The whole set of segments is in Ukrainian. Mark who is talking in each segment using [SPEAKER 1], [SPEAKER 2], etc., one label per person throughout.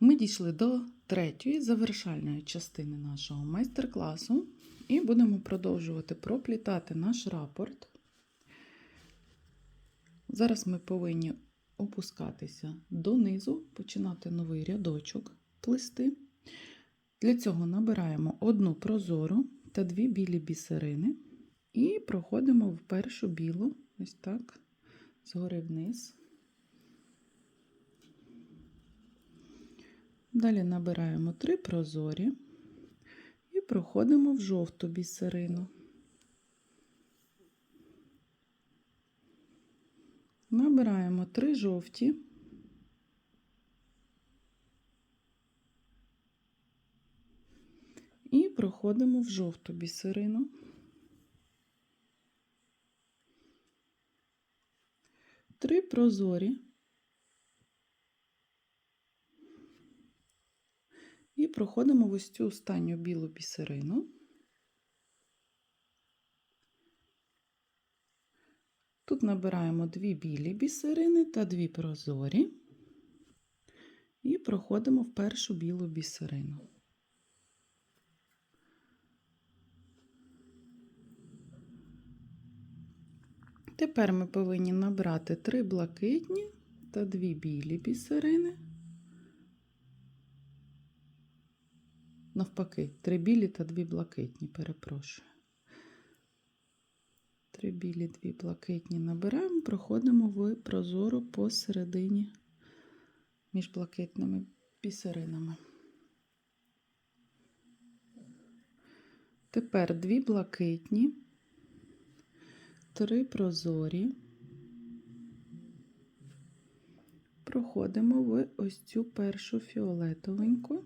[SPEAKER 1] Ми дійшли до третьої завершальної частини нашого майстер-класу і будемо продовжувати проплітати наш рапорт. Зараз ми повинні опускатися донизу, починати новий рядочок плести. Для цього набираємо одну прозору та дві білі бісерини і проходимо в першу білу, ось так, згори вниз. Далі набираємо три прозорі і проходимо в жовту бісерину. Набираємо три жовті. І проходимо в жовту бісерину. Три прозорі. І проходимо ось цю останню білу бісерину. Тут набираємо дві білі бісерини та дві прозорі і проходимо в першу білу бісерину. Тепер ми повинні набрати три блакитні та дві білі бісерини. Навпаки, три білі та дві блакитні, перепрошую. Три білі, дві блакитні набираємо, проходимо в прозору посередині між блакитними бісеринами. Тепер дві блакитні, три прозорі. Проходимо в ось цю першу фіолетовеньку.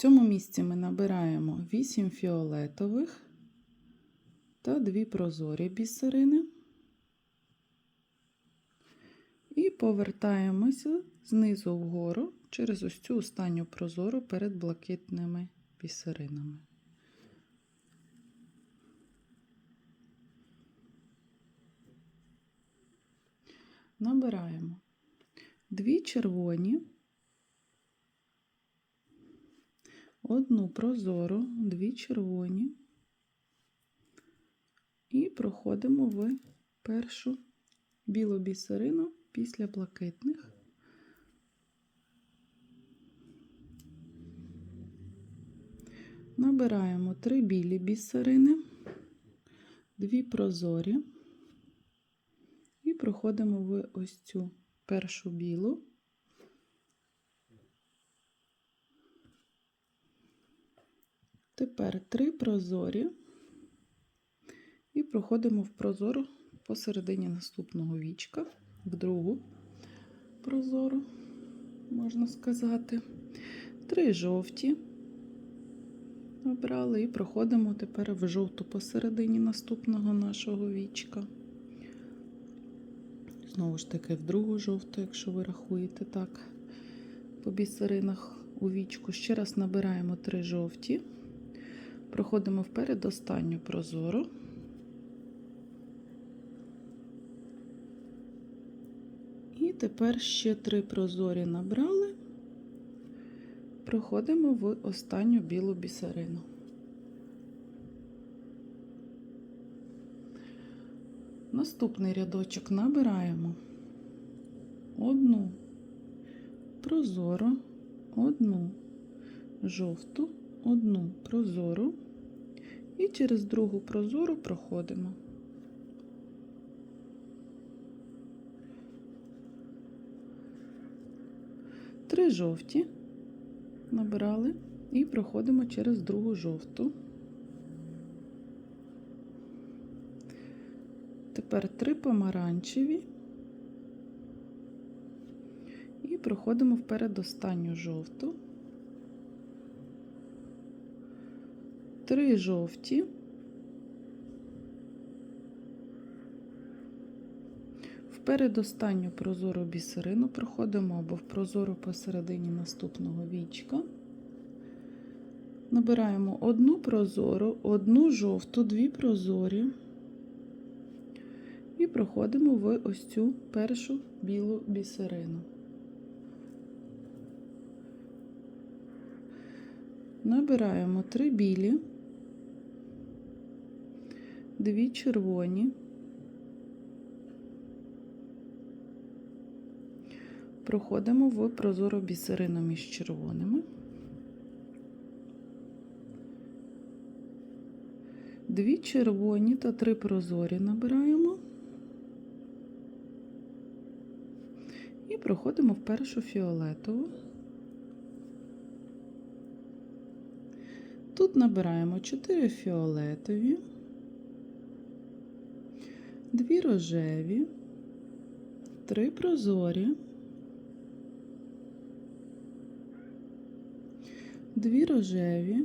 [SPEAKER 1] Цьому місці ми набираємо 8 фіолетових та 2 прозорі бісерини. І повертаємося знизу вгору через ось цю останню прозору перед блакитними бісеринами. Набираємо дві червоні. Одну прозору, дві червоні і проходимо в першу білу бісерину після блакитних. Набираємо три білі бісерини, дві прозорі і проходимо в ось цю першу білу. Тепер три прозорі і проходимо в прозору посередині наступного вічка, в другу прозору, можна сказати. Три жовті обрали і проходимо тепер в жовту посередині наступного нашого вічка. Знову ж таки, в другу жовту, якщо ви рахуєте так, по бісеринах у вічку. Ще раз набираємо три жовті. Проходимо вперед останню прозору. І тепер ще три прозорі набрали, проходимо в останню білу бісерину. Наступний рядочок набираємо одну прозору, одну жовту, одну прозору і через другу прозору проходимо. Три жовті набрали і проходимо через другу жовту. Тепер три помаранчеві і проходимо вперед останню жовту. Три жовті. Вперед останню прозору бісерину проходимо або в прозору посередині наступного вічка. Набираємо одну прозору, одну жовту, дві прозорі. І проходимо в ось цю першу білу бісерину. Набираємо три білі, дві червоні, проходимо в прозору бісерину між червоними. Дві червоні та три прозорі набираємо і проходимо в першу фіолетову. Тут набираємо 4 фіолетові, 2 рожеві, 3 прозорі, 2 рожеві.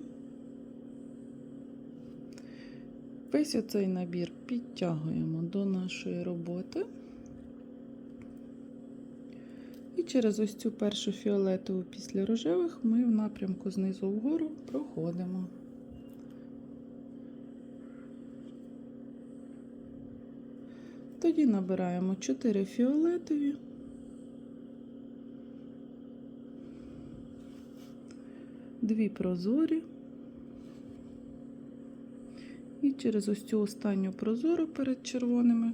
[SPEAKER 1] Весь оцей набір підтягуємо до нашої роботи. І через ось цю першу фіолетову після рожевих ми в напрямку знизу вгору проходимо. Тоді набираємо 4 фіолетові, дві прозорі. І через ось цю останню прозору перед червоними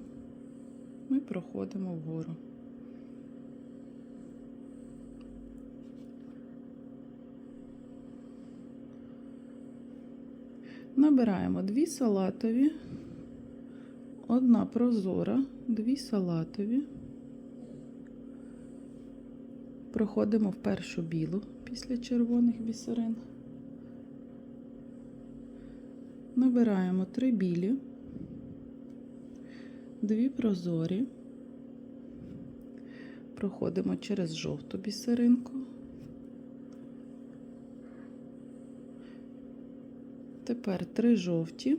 [SPEAKER 1] ми проходимо вгору. Набираємо дві салатові, одна прозора, дві салатові. Проходимо в першу білу після червоних бісерин. Набираємо три білі, дві прозорі, проходимо через жовту бісеринку. Тепер три жовті,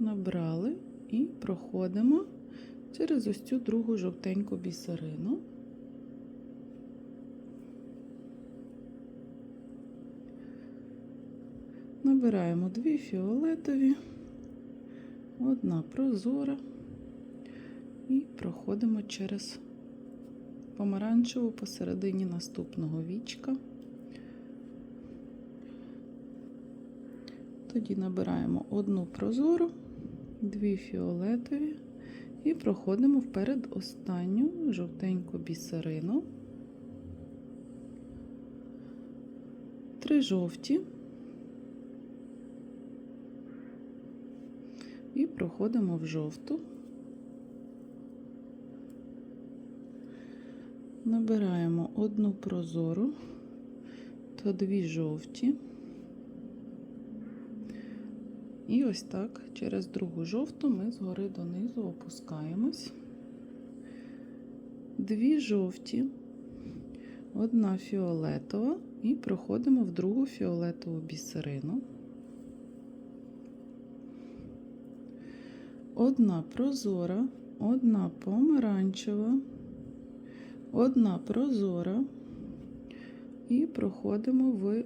[SPEAKER 1] набрали і проходимо через ось цю другу жовтеньку бісерину. Набираємо дві фіолетові, одна прозора і проходимо через помаранчеву посередині наступного вічка. Тоді набираємо одну прозору, дві фіолетові і проходимо вперед останню жовтеньку бісерину, три жовті. І проходимо в жовту, набираємо одну прозору та дві жовті. І ось так через другу жовту ми згори донизу опускаємось. Дві жовті, одна фіолетова, і проходимо в другу фіолетову бісерину. Одна прозора, одна помаранчева, одна прозора і проходимо в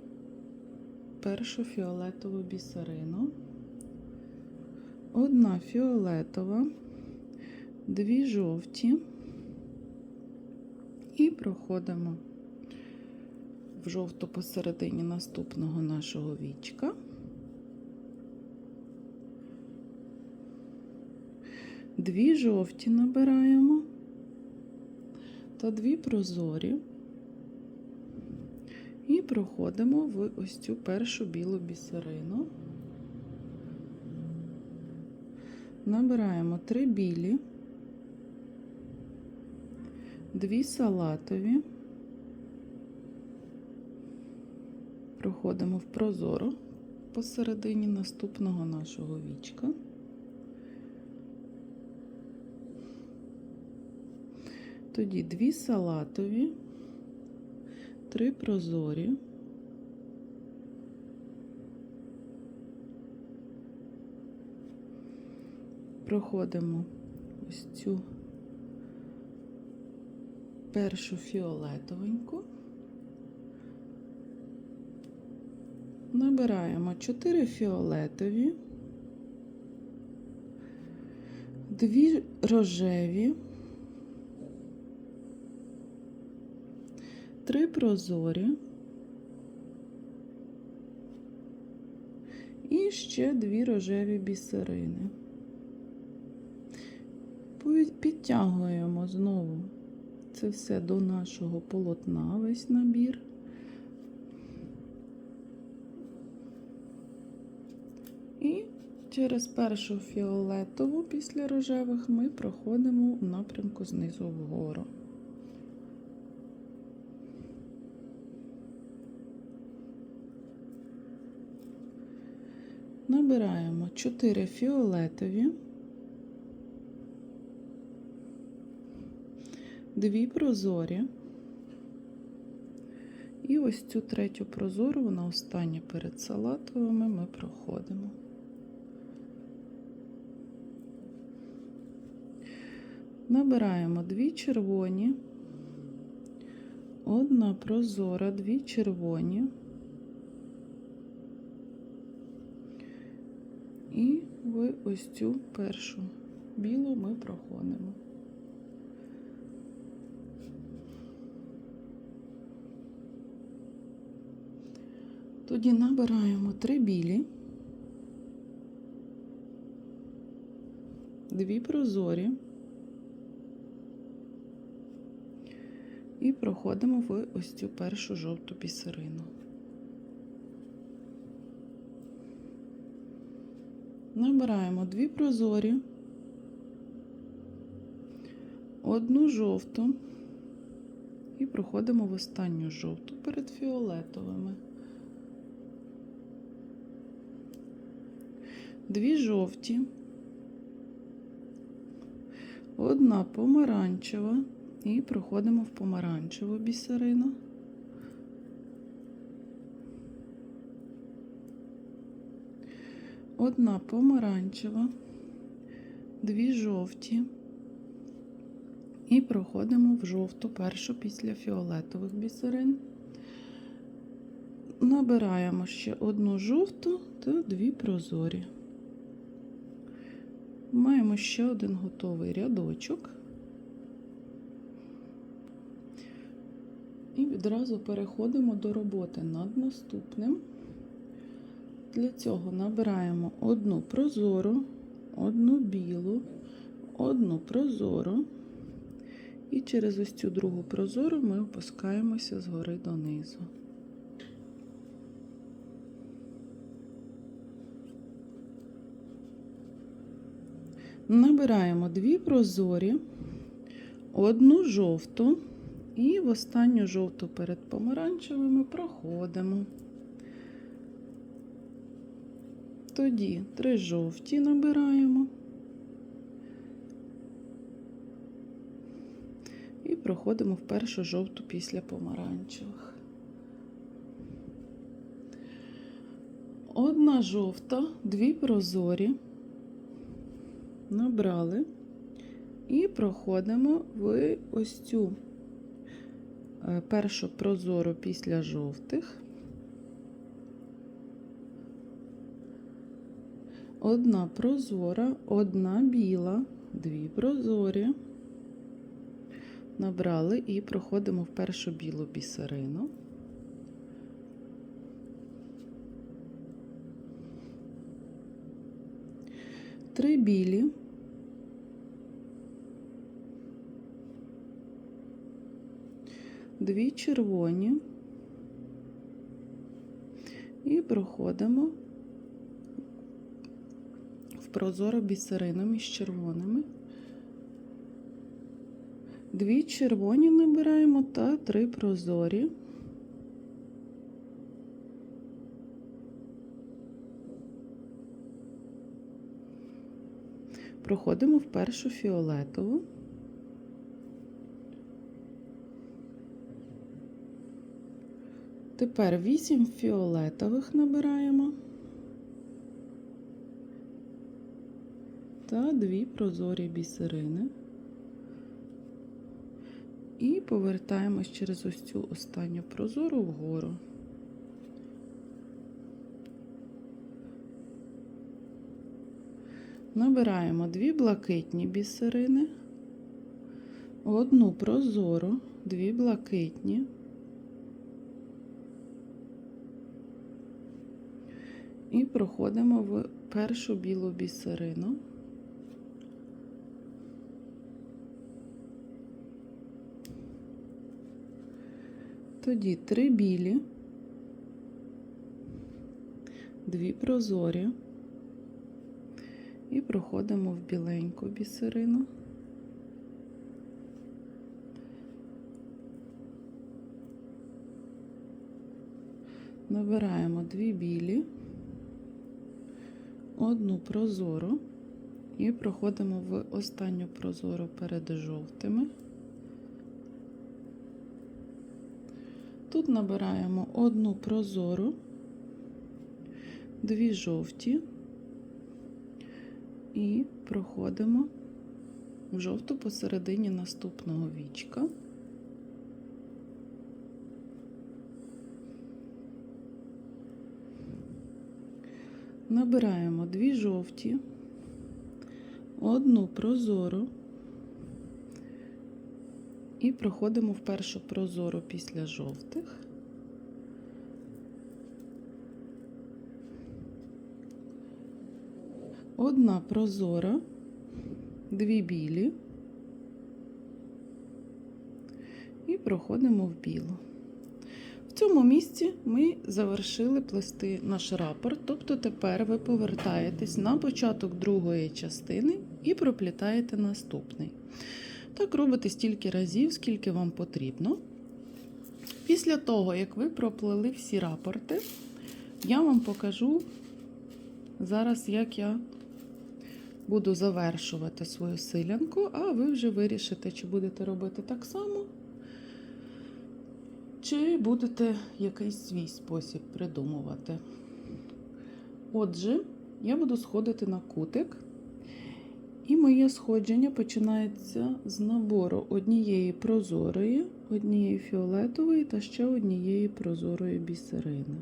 [SPEAKER 1] першу фіолетову бісерину. Одна фіолетова, дві жовті і проходимо в жовту посередині наступного нашого вічка. Дві жовті набираємо та дві прозорі і проходимо в ось цю першу білу бісерину. Набираємо три білі, дві салатові, проходимо в прозору посередині наступного нашого вічка. Тоді дві салатові, три прозорі. Проходимо ось цю першу фіолетовеньку. Набираємо 4 фіолетові, дві рожеві, три прозорі і ще дві рожеві бісерини. Підтягуємо знову це все до нашого полотна, весь набір. І через першу фіолетову після рожевих ми проходимо в напрямку знизу вгору. Набираємо 4 фіолетові, дві прозорі. І ось цю третю прозору, вона остання перед салатовими, ми проходимо. Набираємо дві червоні, одна прозора, дві червоні. І ось цю першу білу ми проходимо. Тоді набираємо три білі, дві прозорі і проходимо в ось цю першу жовту бісерину. Набираємо дві прозорі, одну жовту і проходимо в останню жовту перед фіолетовими. Дві жовті, одна помаранчева і проходимо в помаранчеву бісерину. Одна помаранчева, дві жовті і проходимо в жовту першу після фіолетових бісерин. Набираємо ще одну жовту та дві прозорі. Маємо ще один готовий рядочок. І відразу переходимо до роботи над наступним. Для цього набираємо одну прозору, одну білу, одну прозору. І через ось цю другу прозору ми опускаємося згори донизу. Набираємо дві прозорі, одну жовту і в останню жовту перед помаранчевими проходимо. Тоді три жовті набираємо і проходимо в першу жовту після помаранчевих. Одна жовта, дві прозорі набрали і проходимо в ось цю е, першу прозору після жовтих. Одна прозора, одна біла, дві прозорі. Набрали і проходимо в першу білу бісерину. Три білі. Дві червоні. І проходимо в прозору бісерину між червоними. Дві червоні набираємо та три прозорі. Проходимо в першу фіолетову. Тепер вісім фіолетових набираємо та дві прозорі бісерини. І повертаємось через ось цю останню прозору вгору. Набираємо дві блакитні бісерини, одну прозору, дві блакитні. І проходимо в першу білу бісерину. Тоді три білі, дві прозорі і проходимо в біленьку бісерину. Набираємо дві білі, одну прозору і проходимо в останню прозору перед жовтими. Тут набираємо одну прозору, дві жовті і проходимо в жовту посередині наступного вічка. Набираємо дві жовті, одну прозору і проходимо в першу прозору після жовтих. Одна прозора, дві білі і проходимо в білу. В цьому місці ми завершили плести наш рапорт, тобто тепер ви повертаєтесь на початок другої частини і проплітаєте наступний. Так робите стільки разів, скільки вам потрібно. Після того, як ви проплели всі рапорти, я вам покажу зараз, як я буду завершувати свою силянку, а ви вже вирішите, чи будете робити так само, чи будете якийсь свій спосіб придумувати. Отже, я буду сходити на кутик. І моє сходження починається з набору однієї прозорої, однієї фіолетової та ще однієї прозорої бісерини.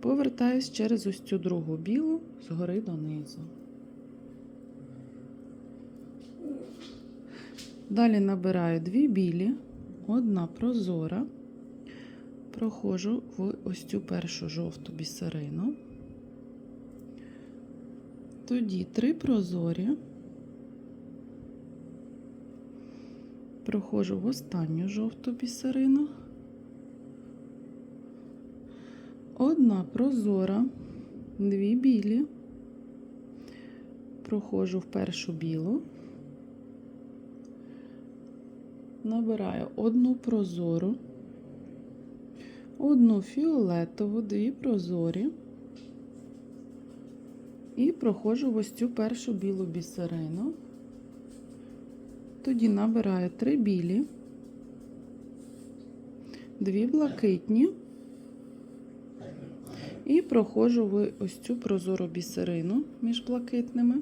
[SPEAKER 1] Повертаюсь через ось цю другу білу згори донизу. Далі набираю дві білі, одна прозора, проходжу в ось цю першу жовту бісерину. Тоді три прозорі, проходжу в останню жовту бісерину, одна прозора, дві білі, проходжу в першу білу, набираю одну прозору, одну фіолетову, дві прозорі. І проходжу ось цю першу білу бісерину. Тоді набираю три білі, дві блакитні і проходжу ось цю прозору бісерину між блакитними.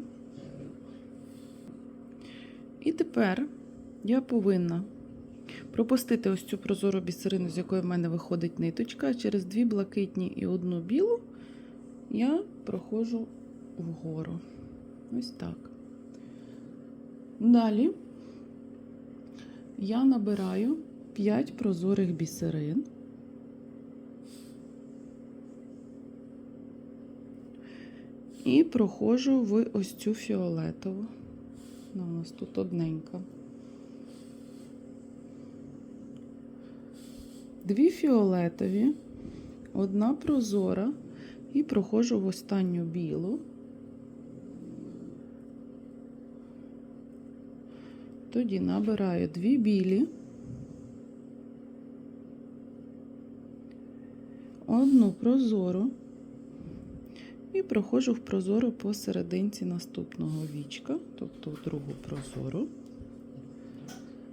[SPEAKER 1] І тепер я повинна пропустити ось цю прозору бісерину, з якої в мене виходить ниточка, через дві блакитні і одну білу я проходжу вгору. Ось так. Далі я набираю 5 прозорих бісерин. І проходжу в ось цю фіолетову. Ну, у нас тут одненька. Дві фіолетові, одна прозора, і проходжу в останню білу. Тоді набираю дві білі, одну прозору і проходжу в прозору посерединці наступного вічка, тобто в другу прозору.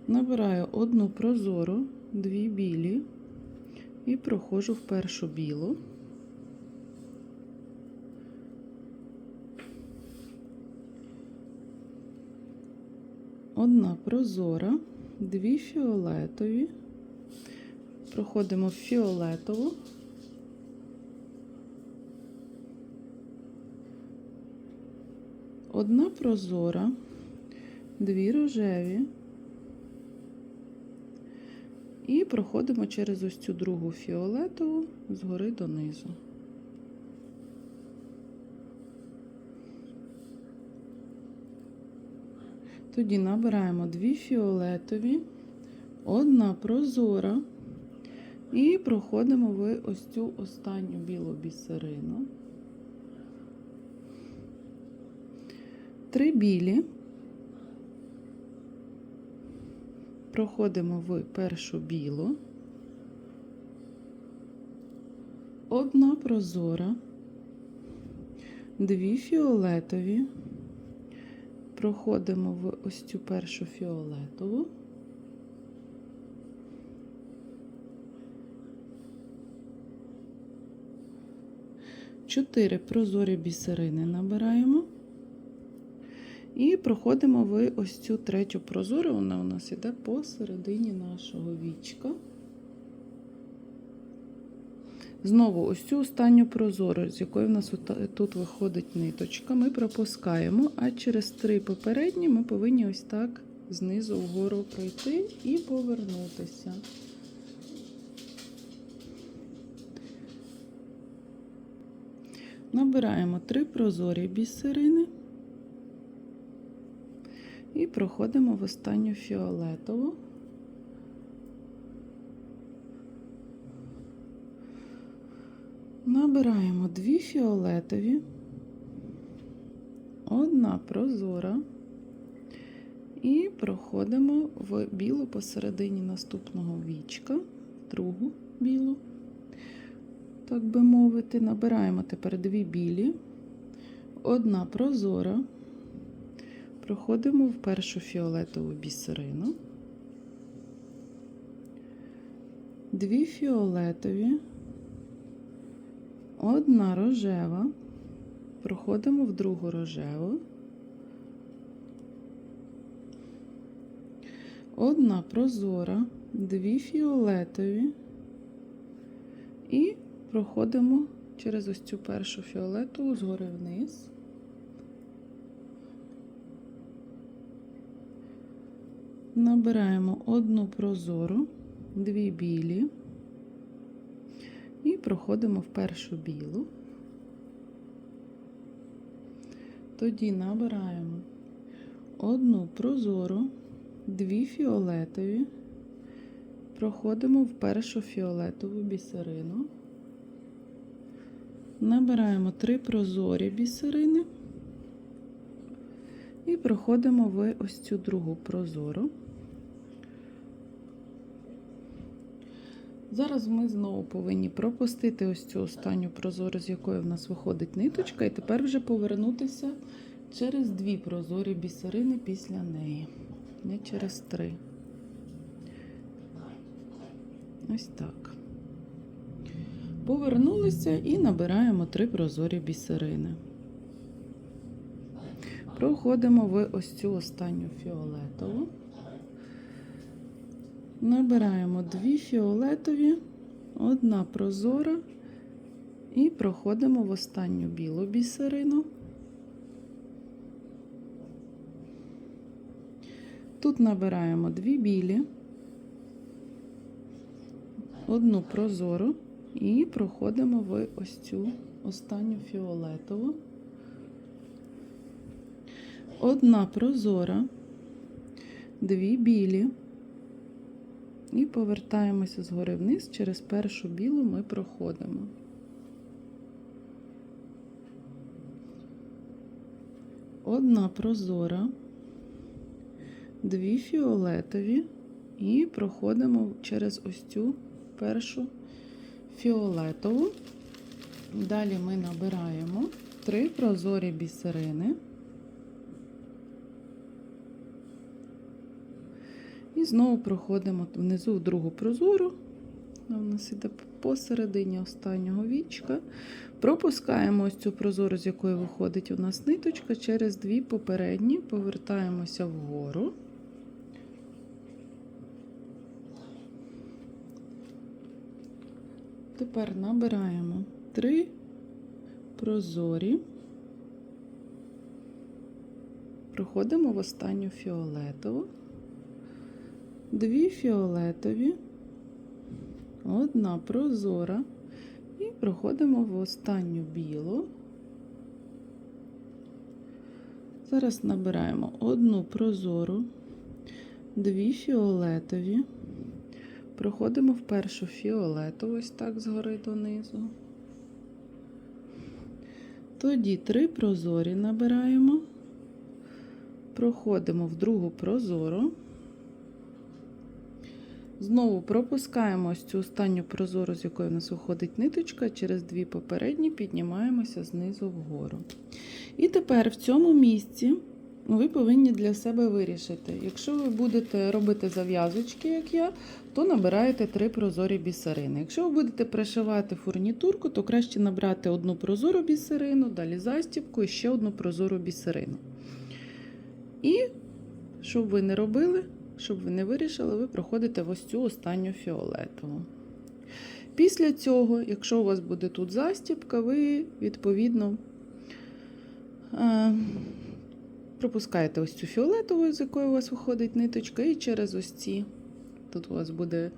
[SPEAKER 1] Набираю одну прозору, дві білі і проходжу в першу білу. Одна прозора, дві фіолетові, проходимо в фіолетову, одна прозора, дві рожеві. І проходимо через ось цю другу фіолетову згори донизу. Тоді набираємо дві фіолетові, одна прозора, і проходимо в ось цю останню білу бісерину. Три білі. Проходимо в першу білу, одна прозора, дві фіолетові, проходимо в ось цю першу фіолетову, чотири прозорі бісерини набираємо. І проходимо в ось цю третю прозору, вона у нас іде посередині нашого вічка. Знову ось цю останню прозору, з якої в нас тут виходить ниточка, ми пропускаємо, а через три попередні ми повинні ось так знизу вгору пройти і повернутися. Набираємо три прозорі бісерини. І проходимо в останню фіолетову. Набираємо дві фіолетові, одна прозора, і проходимо в білу посередині наступного вічка, другу білу, так би мовити, набираємо тепер дві білі, одна прозора. Проходимо в першу фіолетову бісерину, дві фіолетові, одна рожева, проходимо в другу рожеву, одна прозора, дві фіолетові. І проходимо через ось цю першу фіолетову згори вниз. Набираємо одну прозору, дві білі і проходимо в першу білу. Тоді набираємо одну прозору, дві фіолетові, проходимо в першу фіолетову бісерину, набираємо три прозорі бісерини і проходимо в ось цю другу прозору. Зараз ми знову повинні пропустити ось цю останню прозору, з якої в нас виходить ниточка, і тепер вже повернутися через дві прозорі бісерини після неї, не через три. Ось так. Повернулися і набираємо три прозорі бісерини. Проходимо в ось цю останню фіолетову. Набираємо дві фіолетові, одна прозора і проходимо в останню білу бісерину. Тут набираємо дві білі, одну прозору і проходимо в ось цю останню фіолетову. Одна прозора, дві білі. І повертаємося згори вниз, через першу білу ми проходимо. Одна прозора, дві фіолетові, і проходимо через ось цю першу фіолетову. Далі ми набираємо три прозорі бісерини. І знову проходимо внизу в другу прозору. У нас іде посередині останнього вічка. Пропускаємо ось цю прозору, з якої виходить у нас ниточка, через дві попередні, повертаємося вгору. Тепер набираємо 3 прозорі, проходимо в останню фіолетову, дві фіолетові, одна прозора, і проходимо в останню білу. Зараз набираємо одну прозору, дві фіолетові, проходимо в першу фіолетову, ось так згори донизу. Тоді три прозорі набираємо, проходимо в другу прозору. Знову пропускаємо ось цю останню прозору, з якої у нас виходить ниточка, через дві попередні піднімаємося знизу вгору. І тепер в цьому місці ви повинні для себе вирішити. Якщо ви будете робити зав'язочки, як я, то набираєте три прозорі бісерини. Якщо ви будете пришивати фурнітурку, то краще набрати одну прозору бісерину, далі застібку і ще одну прозору бісерину. І щоб ви не робили, щоб ви не вирішили, ви проходите ось цю останню фіолетову. Після цього, якщо у вас буде тут застібка, ви відповідно е, пропускаєте ось цю фіолетову, з якої у вас виходить ниточка, і через ось ці. Тут у вас буде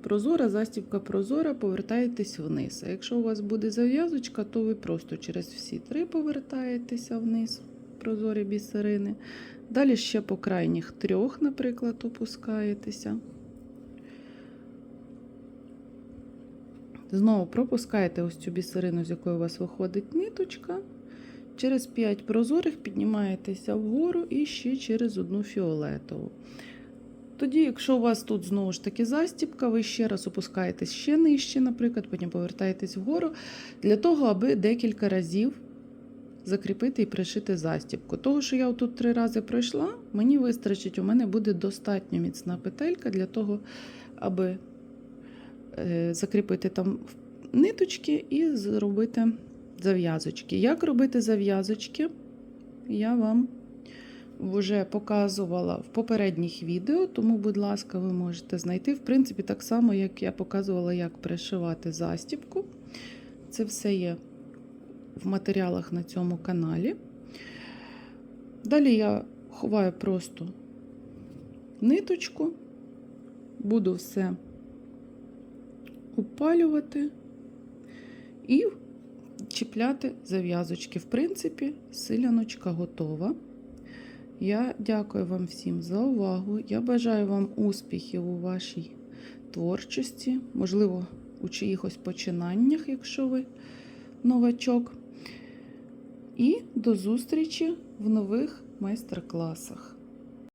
[SPEAKER 1] прозора, застібка прозора, повертаєтесь вниз. А якщо у вас буде зав'язочка, то ви просто через всі три повертаєтеся вниз, прозорі бісерини. Далі ще по крайніх трьох, наприклад, опускаєтеся. Знову пропускаєте ось цю бісерину, з якої у вас виходить ниточка. Через 5 прозорих піднімаєтеся вгору і ще через одну фіолетову. Тоді, якщо у вас тут знову ж таки застібка, ви ще раз опускаєтесь ще нижче, наприклад, потім повертаєтесь вгору, для того, аби декілька разів закріпити і пришити застібку. Того, що я тут три рази пройшла, мені вистачить, у мене буде достатньо міцна петелька для того, аби е, закріпити там ниточки і зробити зав'язочки. Як робити зав'язочки, я вам вже показувала в попередніх відео, тому, будь ласка, ви можете знайти. В принципі, так само, як я показувала, як пришивати застібку. Це все є в матеріалах на цьому каналі. Далі я ховаю просто ниточку, буду все опалювати і чіпляти зав'язочки. В принципі, силяночка готова. Я дякую вам всім за увагу. Я бажаю вам успіхів у вашій творчості, можливо, у чиїхось починаннях, якщо ви новачок. І до зустрічі в нових майстер-класах.